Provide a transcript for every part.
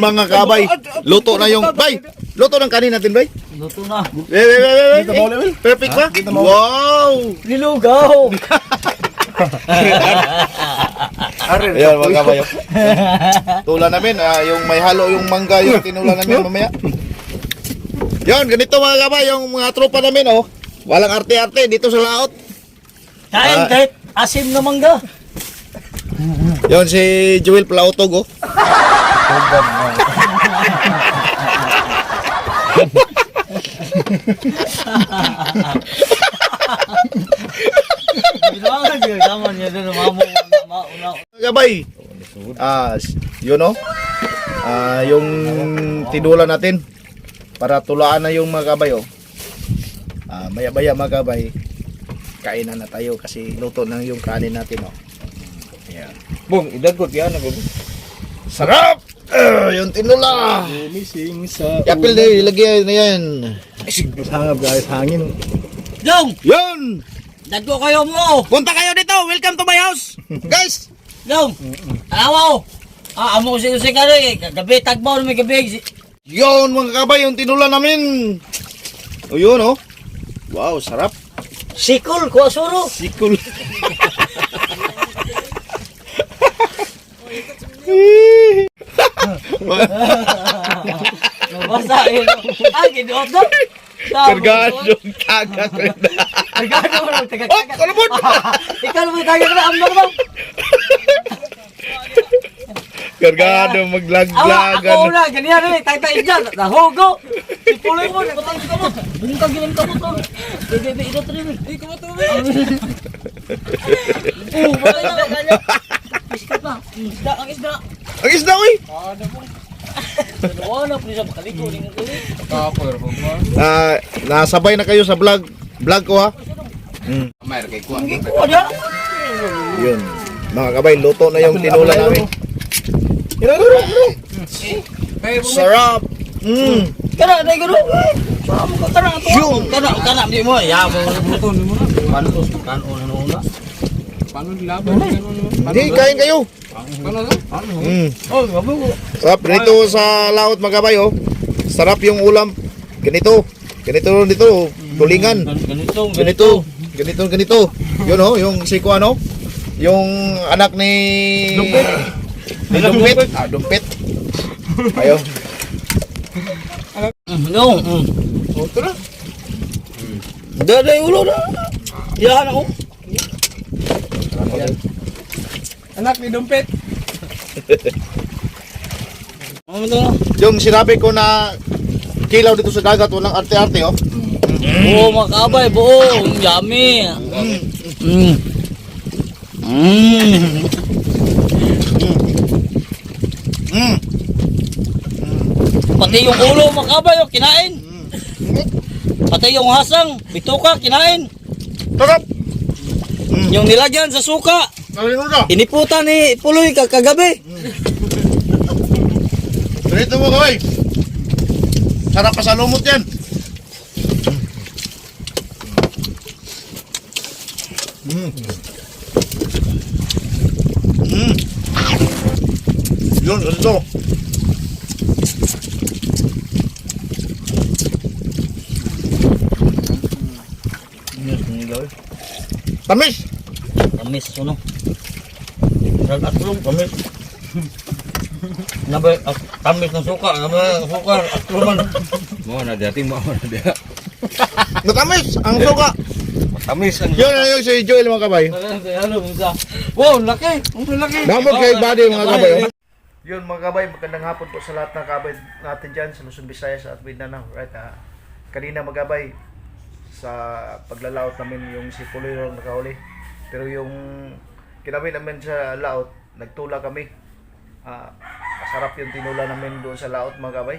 mga kabay. Luto na yung, bay, luto ng kanin natin, bay. Luto na. Wait, wait, wait, wait, Dito mo. Perfect ba? Wow! Nilugaw. Ayan mga kabayo. Tula namin, ah, yung may halo yung mangga, yung tinula namin mamaya. Yon, ganito mga kabay, yung mga tropa namin, oh. Walang arte-arte dito sa laot. Kain Ah. kahit asim na mangga. Yon si Joel Plautog, oh. Ginawa ka siya. Tama niya doon. Mamo. Mauna. Mga kabay, ah, yun, oh. Ah, yung tinula natin para tulaan na yung mga kabay, oh. Ah, maya-maya mga kabay, kainan na tayo kasi luto na yung kanin natin, oh. Ayan. Bong, idagot yan. Sarap! Yung tinula! Gumising sa Yapil na ilagay na yan. Hangap guys, hangin. Dong! Yun! Dagko kayo mo! Punta kayo dito! Welcome to my house! Guys! Dong! Alawaw! Ah, amo ko siya ka rin. Gabi, tagbaw na may gabi. Yun mga kabay, yung tinula namin! O yun oh. Wow, sarap. Sikol, kuha suro. Sikul. Nabasa yun. Ah, ginuot na. Kargado kagat. Kargado mo lang. Oh, Tagakagat. kalabot! Ikaw naman tayo na. Amdang mo. Kargado maglaglagan. ako una. Ganyan rin. Tayo tayo dyan. Nahugo. Ipuloy mo. Butang ka mo. Bunong ka gawin ka mo. Bebe, ito rin. Ka mo to. Oo, wala na. Biskat na. Isda, ang isda. Ang isda oy. Wala na. Pwede siya makaligo. Hindi nga gawin. Kapor po ba? Ah, nasabay na kayo sa vlog. Vlog ko ha. Mm, Mayroon kay Kuwang. Oo, diyan. yun. Mga kabay, luto na yung tinula namin. Sarap. Mm. Kana, tayo garo. Sama ko. Kana, ito. Kana, kana. Di mo. Ya, mo. Buton mo na. Paano to? Paano na? Paano laban? Mo. Hindi, kain kayo. Paano na? Mm. Oh, gabo ko. Sarap dito sa laot mga kabay oh. Sarap yung ulam. Ganito. Ganito dito. Tulingan. Ganito, Ganito. Ganito, ganito. Yun oh, yung si ko ano? Yung anak ni... Dumpet. Ni Dumpet. Ah, Dumpet. Ayo. No. Mm. O, tara. Dada yung ulo na. Yan ako. Anak ni Dumpet. Ano? Yung sinabi ko na kilaw dito sa dagat, walang arte-arte oh. Buo makabay, buo. Yummy. Mm. Mm. Mm. Pati yung ulo makabay, oh, kinain. Pati yung hasang, bituka, kinain. Sarap. Yung nilagyan sa suka, iniputan ni Puloy kagabi. Ganito mo kaway. Sarap pa sa lumot yan. Mm. Mm. Yun, ganito. Tamis! Tamis, ano? Rag at tulong, tamis. Nabay, ah, tamis ng suka, nabay, suka, at tulungan. Mo na dati mo na dia. Natamis! Ang suka! Tamis ang Yun, yun, yung si Joel mga kabay. Ano, minsa. Wow, laki! Ang laki! Damod kay body mga kabay. oh. Yun mga kabay, magandang hapon po sa lahat ng kabay natin dyan sa Luzon, Visayas at Mindanao. Right, ah. Kanina mga kabay, sa paglalaot namin yung si Puloy lang nakahuli. Pero yung kinabi namin sa laot, nagtula kami. Ah, masarap yung tinula namin doon sa laot mga kabay.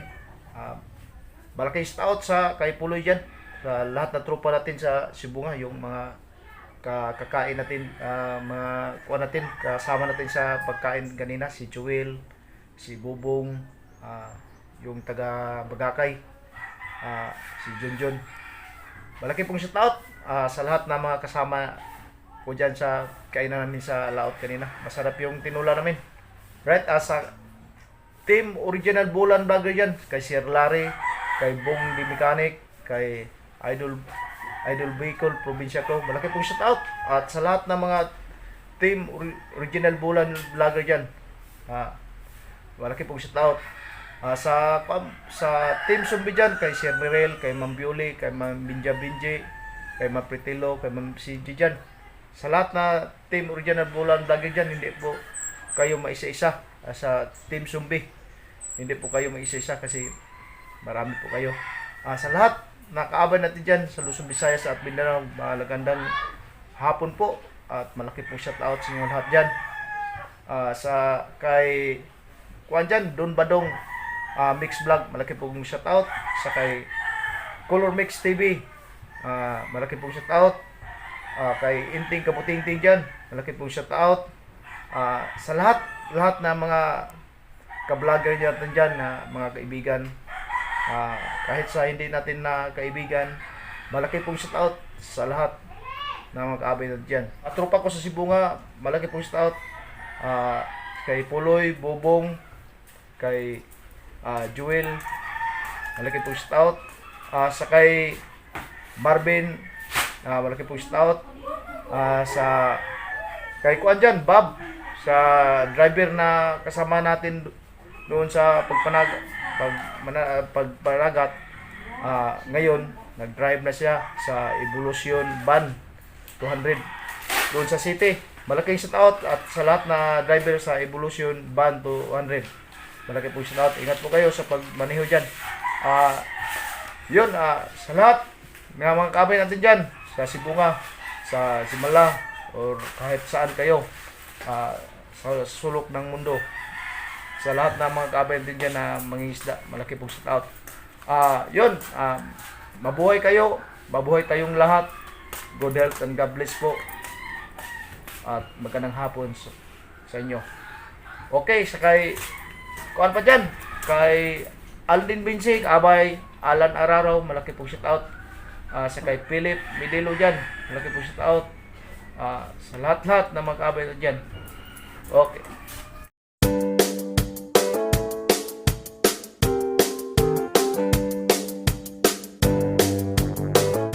Ah, malaki stout sa kay Puloy dyan. Sa lahat ng tropa natin sa Sibunga, yung mga ka kakain natin ah, mga kuha natin kasama natin sa pagkain kanina si Joel si Bubong ah, yung taga Bagakay ah, si Junjun malaki pong shout out ah, sa lahat ng mga kasama ko dyan sa kainan namin sa laot kanina masarap yung tinula namin right ah, sa Team Original Bulan Vlogger dyan. Kay Sir Larry, kay Bong Di Mechanic, kay Idol Idol Vehicle, Probinsya ko. Malaki pong shoutout. At sa lahat ng mga Team Ori- Original Bulan Vlogger dyan. Ah, malaki pong shoutout. Ah, sa sa Team Zumbi dyan, kay Sir Mirel, kay Ma'am Bioli, kay Ma'am Binja Binji, kay Ma'am kay Ma'am CG dyan. Sa lahat na Team Original Bulan Vlogger dyan, hindi po kayo maisa-isa ah, sa Team Zumbi. Hindi po kayo maisa-isa kasi marami po kayo. Ah, sa lahat, nakaabay natin dyan sa Luzon, Visayas at Mindanao, malagandang hapon po at malaki po shout out sa inyo lahat dyan. Ah, sa kay kuan dyan, Don Badong ah, Mix Vlog, malaki pong shout out. Sa kay Color Mix TV, ah, malaki pong shout out. Ah, kay Inting Kabutingting dyan, malaki pong shout out. Ah, sa lahat, lahat na mga ka-vlogger natin dyan, na mga kaibigan, ah, kahit sa hindi natin na kaibigan, malaki pong shout out sa lahat na mga kaabay natin dyan. At tropa ko sa Cebu nga, malaki pong shout out ah, kay Puloy, Bobong, kay ah, Jewel, malaki pong shout out. Ah, sa kay Marvin, ah, malaki pong shout out. Ah, sa kay Kuan dyan, Bob, sa driver na kasama natin do- doon sa pagpanag pag mana, pagpanagat ah, ngayon nag-drive na siya sa Evolution Van 200 doon sa city. Malaking shout out at sa lahat na driver sa Evolution Van 200 malaki po shout out ingat po kayo sa pagmaneho dyan. Ah yun ah, sa lahat ng mga kabay natin dyan sa Sibunga sa Simala or kahit saan kayo ah, sa sulok ng mundo. Sa lahat ng mga natin dyan na mangingisda malaki pong shout out ah yun ah, mabuhay kayo mabuhay tayong lahat. Good health and God bless po. At magandang hapon sa, sa inyo. Okay sa kay kuan pa dyan? Kay Aldin Binsig Abay Alan Araro malaki pong shout out Ah, sa kay Philip Midilo dyan. Malaki pong shout out. Ah, sa lahat-lahat na mga kabay dyan. Okay